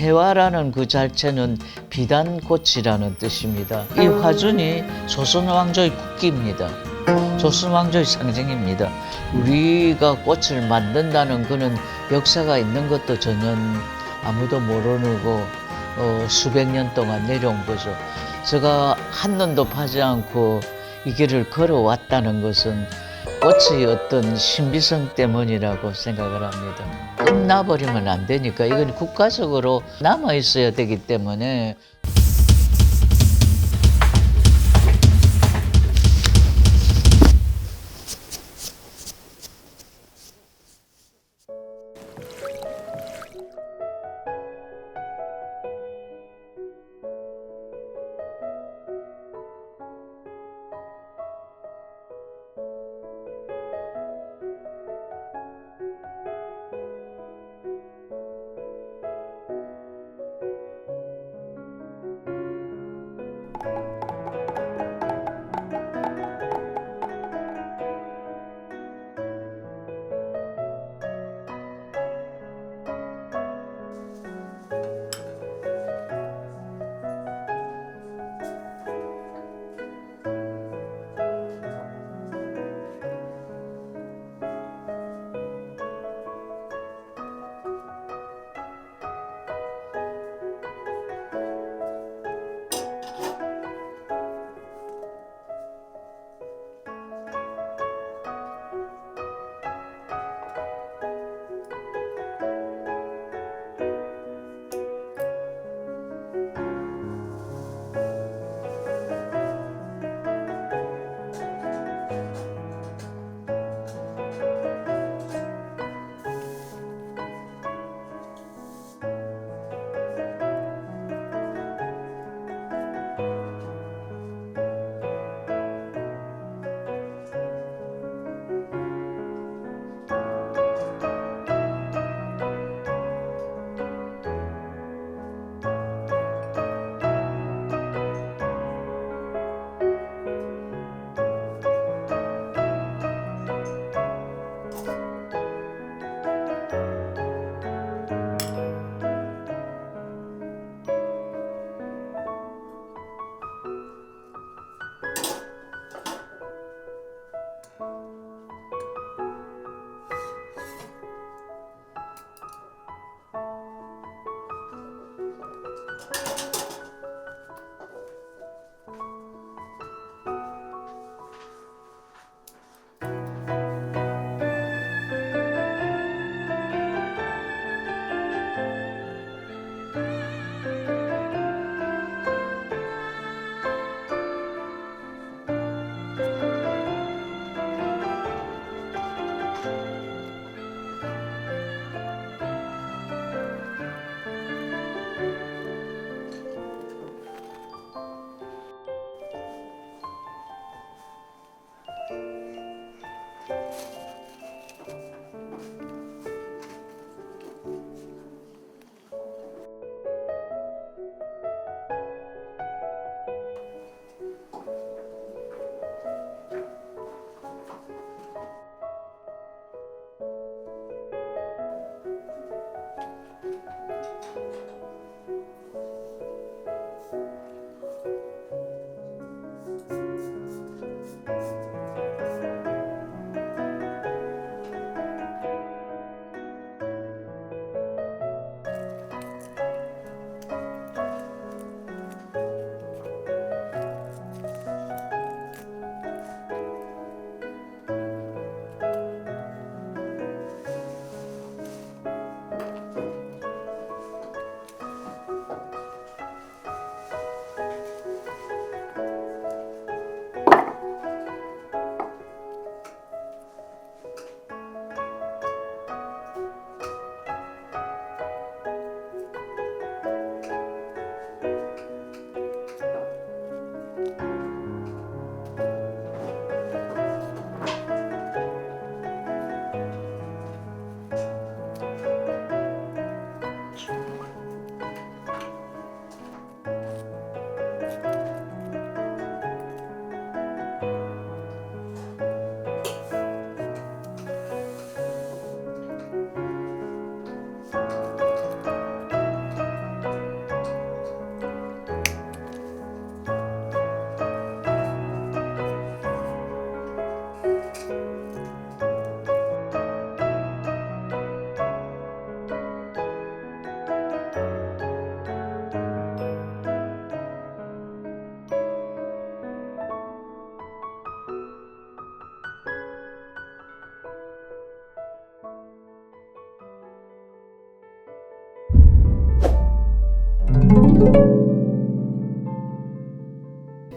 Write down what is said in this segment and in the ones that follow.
채화라는 그 자체는 비단꽃이라는 뜻입니다. 이 화준이 조선 왕조의 국기입니다. 조선 왕조의 상징입니다. 우리가 꽃을 만든다는 그는 역사가 있는 것도 전혀 아무도 모르고 어, 수백 년 동안 내려온 거죠. 제가 한눈도 파지 않고 이 길을 걸어왔다는 것은 꽃의 어떤 신비성 때문이라고 생각을 합니다. 끝나버리면 안 되니까 이건 국가적으로 남아 있어야 되기 때문에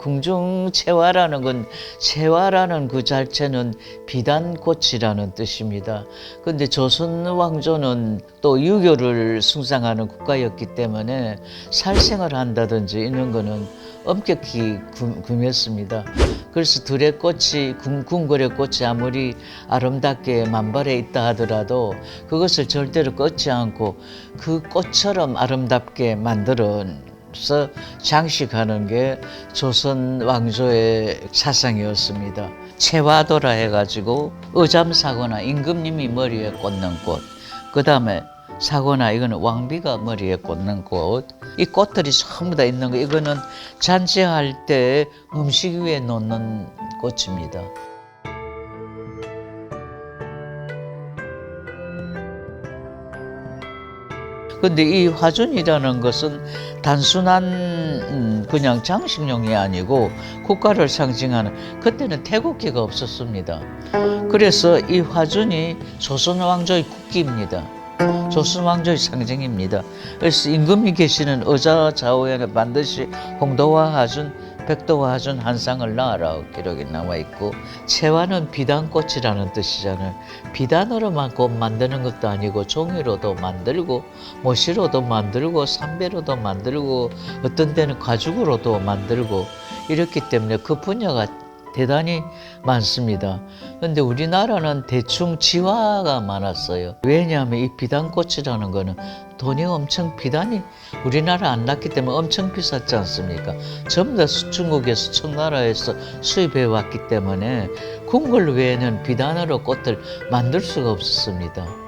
궁중채화라는 건 채화라는 그 자체는 비단꽃이라는 뜻입니다. 근데 조선 왕조는 또 유교를 숭상하는 국가였기 때문에 살생을 한다든지 이런 거는 엄격히 구- 금했습니다. 그래서 들의 꽃이 궁- 궁궐의 꽃이 아무리 아름답게 만발해 있다 하더라도 그것을 절대로 꺾지 않고 그 꽃처럼 아름답게 만들 어서 장식하는 게 조선 왕조의 사상이었습니다. 채화도라 해가지고 의잠사거나 임금님이 머리에 꽂는 꽃, 그 다음에 사거나 이거는 왕비가 머리에 꽂는 꽃. 이 꽃들이 전부 다 있는 거. 이거는 잔치할 때 음식 위에 놓는 꽃입니다. 근데 이 화준이라는 것은 단순한 음, 그냥 장식용이 아니고 국가를 상징하는 그때는 태국기가 없었습니다. 그래서 이 화준이 조선 왕조의 국기입니다. 조선 왕조의 상징입니다. 그래서 임금이 계시는 의자 좌우에는 반드시 홍도와 하준, 백도와 하준 한 쌍을 낳아라 기록이 나와 있고 채화는 비단꽃이라는 뜻이잖아요. 비단으로만 꽃 만드는 것도 아니고 종이로도 만들고 모시로도 만들고 삼배로도 만들고 어떤 때는 가죽으로도 만들고 이렇기 때문에 그 분야가 대단히 많습니다. 근데 우리나라는 대충 지화가 많았어요. 왜냐하면 이 비단꽃이라는 거는 돈이 엄청 비단이 우리나라 안 났기 때문에 엄청 비쌌지 않습니까? 전부 다 수- 중국에서 청나라에서 수입해 왔기 때문에 궁궐 외에는 비단으로 꽃을 만들 수가 없었습니다.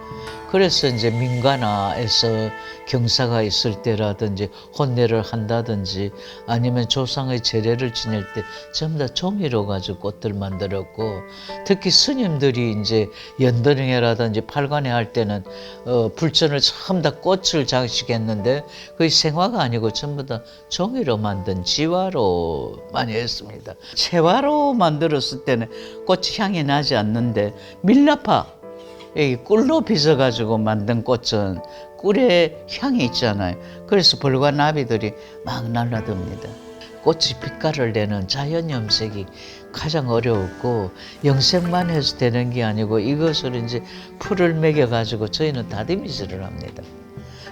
그래서 이제 민가나에서 경사가 있을 때라든지 혼례를 한다든지 아니면 조상의 제례를 지낼 때 전부 다 종이로 가지고 꽃들 만들었고 특히 스님들이 이제 연도령회라든지 팔관회 할 때는 어, 불전을 전부 다 꽃을 장식했는데 그게 생화가 아니고 전부 다 종이로 만든 지화로 많이 했습니다. 채화로 만들었을 때는 꽃이 향이 나지 않는데 밀라파 이 꿀로 빚어 가지고 만든 꽃은 꿀의 향이 있잖아요. 그래서 벌과 나비들이 막 날라듭니다. 꽃이 빛깔을 내는 자연 염색이 가장 어려웠고 영색만 해서 되는 게 아니고 이것을 이제 풀을 매겨가지고 저희는 다듬이질을 합니다.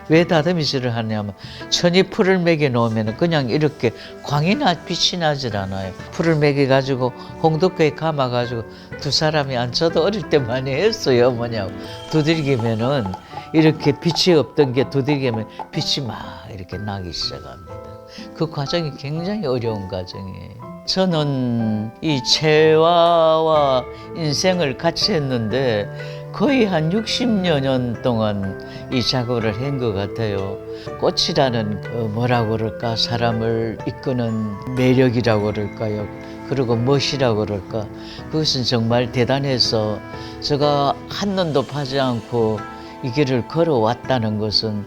왜 다듬이질을 하냐면 천이 풀을 매겨 놓으면 그냥 이렇게 광이 나 빛이 나질 않아요. 풀을 매겨 가지고 홍두깨에 감아 가지고 두 사람이 앉혀도 어릴 때 많이 했어요. 뭐냐고 두들기면은 이렇게 빛이 없던 게 두들기면 빛이 막 이렇게 나기 시작합니다. 그 과정이 굉장히 어려운 과정이에요. 저는 이 채화와 인생을 같이 했는데 거의 한 60여 년 동안 이 작업을 한 것 같아요. 꽃이라는 그 뭐라고 그럴까 사람을 이끄는 매력이라고 그럴까요? 그리고 멋이라고 그럴까? 그것은 정말 대단해서 제가 한눈도 파지 않고 이 길을 걸어왔다는 것은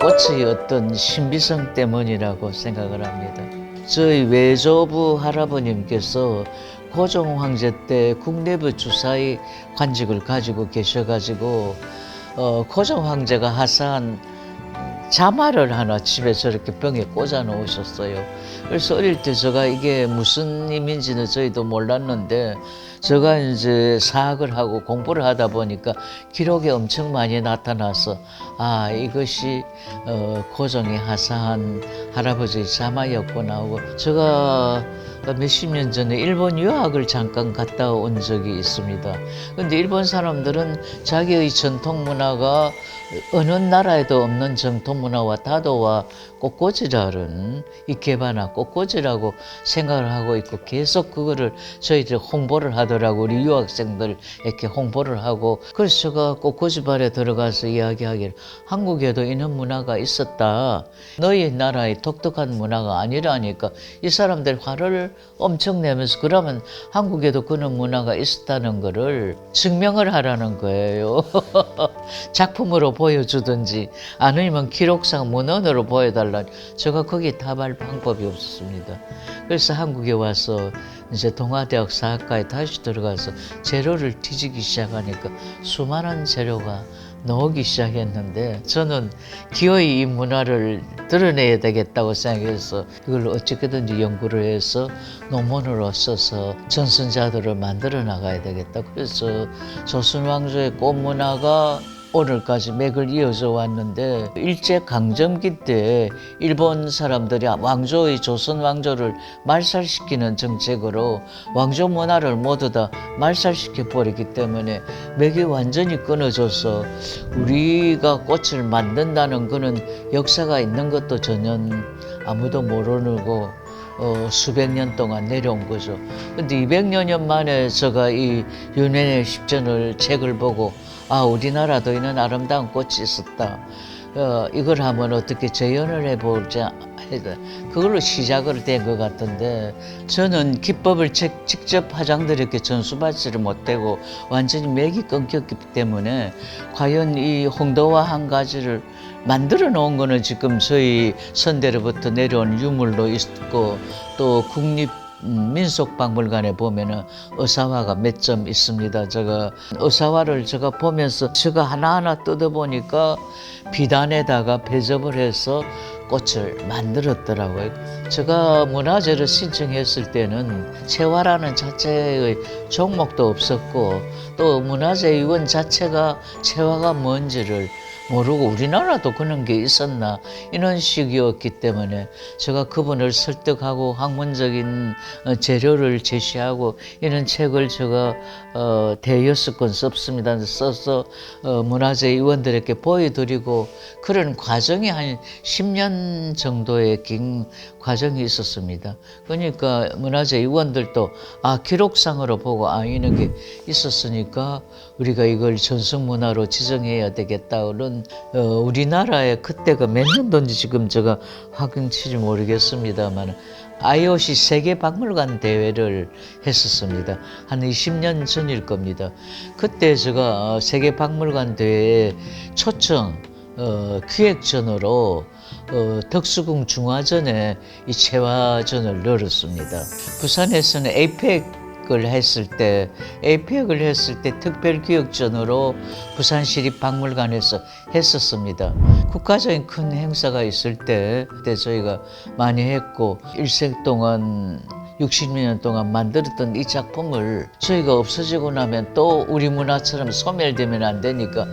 꽃의 어떤 신비성 때문이라고 생각을 합니다. 저희 외조부 할아버님께서 고종 황제 때 국내부 주사의 관직을 가지고 계셔가지고 어, 고종 황제가 하사한 자마를 하나 집에 저렇게 병에 꽂아 놓으셨어요. 그래서 어릴 때 제가 이게 무슨 힘인지는 저희도 몰랐는데 제가 이제 사학을 하고 공부를 하다 보니까 기록에 엄청 많이 나타나서 아 이것이 어, 고종이 하사한 할아버지의 자마였구나 하고 제가 몇십 년 전에 일본 유학을 잠깐 갔다 온 적이 있습니다. 근데 일본 사람들은 자기의 전통 문화가 어느 나라에도 없는 전통 문화와 다도와 꽃꽂이라는 이케바나 꽃꽂이라고 생각을 하고 있고 계속 그거를 저희들 홍보를 하더라고 우리 유학생들 이렇게 홍보를 하고 그래서 제가 꽃꽂이발에 들어가서 이야기하기를 한국에도 이런 문화가 있었다 너희 나라의 독특한 문화가 아니라니까 이 사람들 화를 엄청 내면서 그러면 한국에도 그런 문화가 있었다는 거를 증명을 하라는 거예요 작품으로 보여주든지 아니면 기록상 문헌으로 보여달라. 제가 거기에 답할 방법이 없었습니다. 그래서 한국에 와서 이제 동아대학 사학과에 다시 들어가서 재료를 뒤지기 시작하니까 수많은 재료가 나오기 시작했는데 저는 기어이 이 문화를 드러내야 되겠다고 생각해서 이걸 어떻게든지 연구를 해서 논문으로 써서 전선자들을 만들어 나가야 되겠다. 그래서 조선 왕조의 꽃 문화가 오늘까지 맥을 이어져 왔는데 일제 강점기 때 일본 사람들이 왕조의 조선 왕조를 말살시키는 정책으로 왕조 문화를 모두 다 말살시켜 버리기 때문에 맥이 완전히 끊어져서 우리가 꽃을 만든다는 그는 역사가 있는 것도 전혀 아무도 모르고 어, 수백 년 동안 내려온 거죠. 근데 200여 년 만에 제가 이 윤회의 십전을 책을 보고 아 우리나라도 이런 아름다운 꽃이 있었다. 어, 이걸 한번 어떻게 재현을 해보자 그걸로 시작을 된 것 같은데 저는 기법을 책- 직접 화장들에게 전수받지를 못하고 완전히 맥이 끊겼기 때문에 과연 이 홍도와 한 가지를 만들어 놓은 거는 지금 저희 선대로부터 내려온 유물로 있고 또 국립 음, 민속박물관에 보면은 의사화가 몇 점 있습니다. 제가 의사화를 제가 보면서 제가 하나하나 뜯어보니까 비단에다가 배접을 해서 꽃을 만들었더라고요. 제가 문화재를 신청했을 때는 채화라는 자체의 종목도 없었고 또 문화재위원 자체가 채화가 뭔지를 모르고 우리나라도 그런 게 있었나 이런 식이었기 때문에 제가 그분을 설득하고 학문적인 어, 재료를 제시하고 이런 책을 제가 어, 대여섯 권 썼습니다. 써서 어, 문화재 위원들에게 보여드리고 그런 과정이 한 10년 정도의 긴 과정이 있었습니다. 그러니까 문화재 위원들도 아 기록상으로 보고 아 이런 게 있었으니까 우리가 이걸 전승 문화로 지정해야 되겠다 그런 어, 우리나라에 그때가 몇 년도인지 지금 제가 확인치지 모르겠습니다만 IOC 세계 박물관 대회를 했었습니다. 한 20년 전일 겁니다. 그때 제가 어, 세계 박물관 대회에 초청 어, 기획전으로 어, 덕수궁 중화전에 이 채화전을 열었습니다. 부산에서는 에이펙 을 했을 때, 에이펙을 했을 때 특별기획전으로 부산시립박물관에서 했었습니다. 국가적인 큰 행사가 있을 때, 그때 저희가 많이 했고, 일생 동안 60년 동안 만들었던 이 작품을 저희가 없어지고 나면 또 우리 문화처럼 소멸되면 안 되니까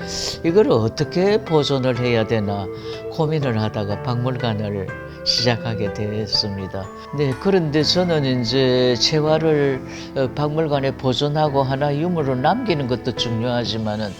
이걸 어떻게 보존을 해야 되나 고민을 하다가 박물관을 시작하게 됐습니다. 네, 그런데 저는 이제 재화를 어, 박물관에 보존하고 하나 유물로 남기는 것도 중요하지만은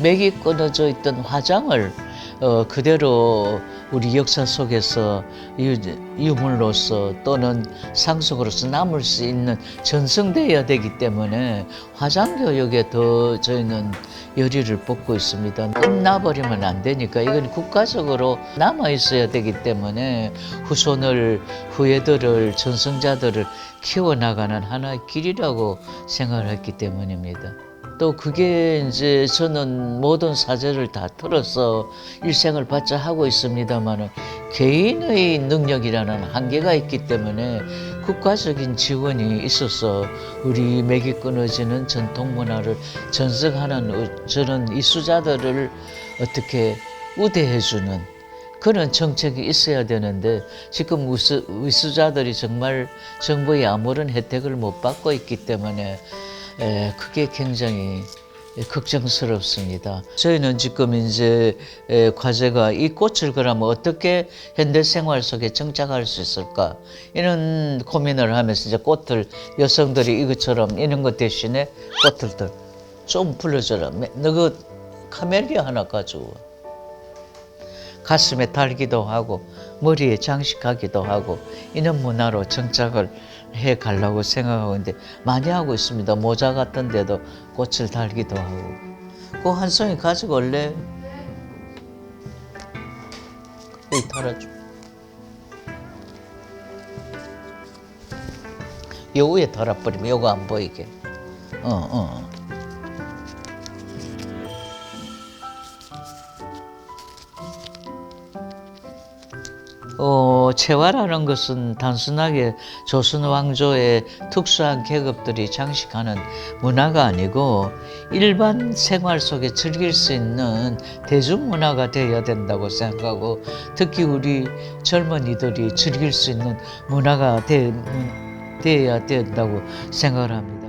맥이 끊어져 있던 화장을 어, 그대로 우리 역사 속에서 유, 유물로서 또는 상속으로서 남을 수 있는 전승되어야 되기 때문에 화장 교육에 더 저희는 열의를 뻗고 있습니다. 끝나버리면 안 되니까 이건 국가적으로 남아 있어야 되기 때문에 후손을 후예들을 전승자들을 키워나가는 하나의 길이라고 생각을 했기 때문입니다. 또 그게 이제 저는 모든 사제를 다 틀어서 일생을 받자 하고 있습니다만은 개인의 능력이라는 한계가 있기 때문에 국가적인 지원이 있어서 우리 맥이 끊어지는 전통 문화를 전승하는 어- 저런 이수자들을 어떻게 우대해주는 그런 정책이 있어야 되는데 지금 우수, 위수자들이 정말 정부의 아무런 혜택을 못 받고 있기 때문에 에, 그게 굉장히 걱정스럽습니다. 저희는 지금 이제 에, 과제가 이 꽃을 그러면 어떻게 현대 생활 속에 정착할 수 있을까 이런 고민을 하면서 이제 꽃을 여성들이 이것처럼 이런 것 대신에 꽃들들 좀 불러줘라. 너그 카멜리아 하나 가져와. 가슴에 달기도 하고 머리에 장식하기도 하고 이런 문화로 정착을 해 가려고 생각하고 있는데 많이 하고 있습니다. 모자 같은 데도 꽃을 달기도 하고 그 한 송이 가지고 올래? 여기 달아줘. 요 위에 달아버리면 요거 안 보이게. 어, 어. 어, 채화라는 것은 단순하게 조선 왕조의 특수한 계급들이 장식하는 문화가 아니고 일반 생활 속에 즐길 수 있는 대중문화가 되어야 된다고 생각하고 특히 우리 젊은이들이 즐길 수 있는 문화가 되, 되어야 된다고 생각을 합니다.